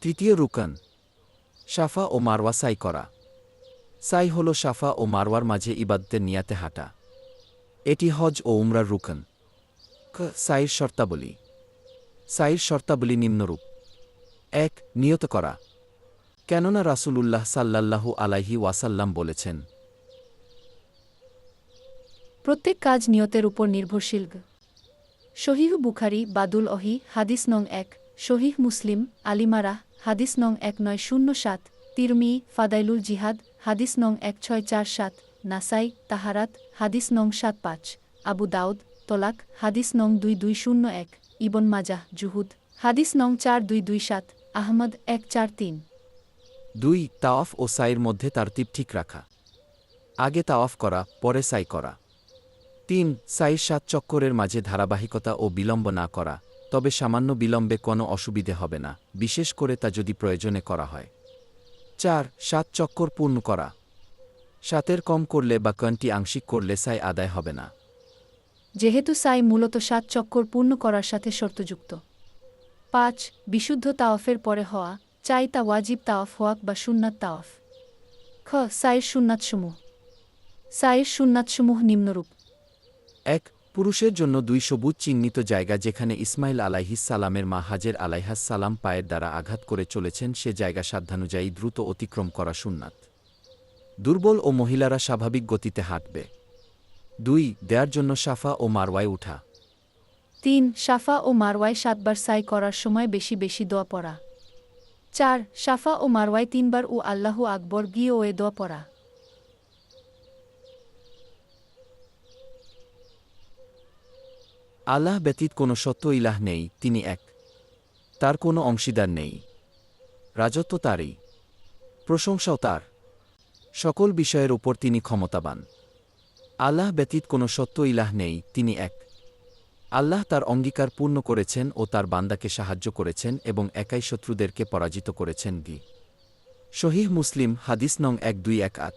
তৃতীয় রুকান সাফা ও মারওয়া সাই করা। সাই হল সাফা ও মারওয়ার মাঝে ইবাদতের নিয়াতে হাঁটা। এটি হজ ও উমরার রুকান। সাইর শর্তাবলী। সাইর শর্তাবলী নিম্নরূপ। এক, নিয়ত করা। কেননা রাসূলুল্লাহ সাল্লাল্লাহু আলাইহি ওয়াসাল্লাম বলেছেন, প্রত্যেক কাজ নিয়তের উপর নির্ভরশীল শহীহ বুখারি, বাদুল অহি, হাদিস নং এক শহীহ মুসলিম, আলিমারাহ হাদিস নং এক নয় শূন্য সাত তিরমি ফাদাইলুল জিহাদ, হাদিস নং এক ছয় চার সাত, নাসাই, তাহারাত, হাদিস নং সাত পাঁচ, আবু দাউদ, তোলাক, হাদিস নং দুই দুই শূন্য এক, ইবন মাজাহ, জুহুদ, হাদিস নং চার দুই দুই সাত, আহমদ এক চার তিন। দুই, তাওয়াফ ও সাইর মধ্যে তারতিব ঠিক রাখা। আগে তাওয়াফ করা, পরে সাই করা। তিন, সাইর সাত চক্করের মাঝে ধারাবাহিকতা ও বিলম্ব না করা। তবে সামান্য বিলম্বে কোনো অসুবিধে হবে না বিশেষ করে তা যদি প্রয়োজনে করা হয়। চার সাত চক্কর পূর্ণ করা। সাতের কম করলে বা কনটি আংশিক করলে সাই আদায় হবে না। যেহেতু সাই মূলত সাত চক্কর পূর্ণ করার সাথে শর্তযুক্ত। পাঁচ বিশুদ্ধ তাওয়াফের পরে হওয়া চাই তা ওয়াজিব তাওয়াফ হওয়াক বা সুন্নাত তাওয়াফ। খ সাইয়ের সুন্নাতসমূহ। সাইয়ের সুন্নাতসমূহ নিম্নরূপ। এক পুরুষের জন্য দুই সবুজ চিহ্নিত জায়গা যেখানে ইসমাইল আলাইহিস সালামের মা হাজের আলাইহাস সালাম পায়ের দ্বারা আঘাত করে চলেছেন, সে জায়গা সাধ্যানুযায়ী দ্রুত অতিক্রম করা সুন্নাত। দুর্বল ও মহিলারা স্বাভাবিক গতিতে হাঁটবে। দুই, দেয়ার জন্য সাফা ও মারওয়ায় উঠা। তিন, সাফা ও মারওয়ায় সাতবার সাই করার সময় বেশি বেশি দোয়া পড়া। চার, সাফা ও মারওয়ায় তিনবার ও আল্লাহু আকবর গিয়ে ও এ দোয়া পড়া। আল্লাহ ব্যতীত কোনো সত্য ইলাহ নেই, তিনি এক। তার কোনো অংশীদার নেই। রাজত্ব তারই। প্রশংসাও তার। সকল বিষয়ের উপর তিনি ক্ষমতাবান। আল্লাহ ব্যতীত কোনো সত্য ইলাহ নেই, তিনি এক। আল্লাহ তার অঙ্গীকার পূর্ণ করেছেন ও তার বান্দাকে সাহায্য করেছেন এবং একাই শত্রুদেরকে পরাজিত করেছেন গি। শহীহ মুসলিম, হাদিস নং এক দুই এক আট।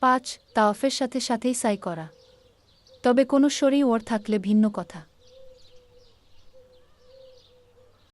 পাঁচ, তাওয়াফের সাথে সাথেই সাই করা। তবে কোনো শরীর ওর থাকলে ভিন্ন কথা।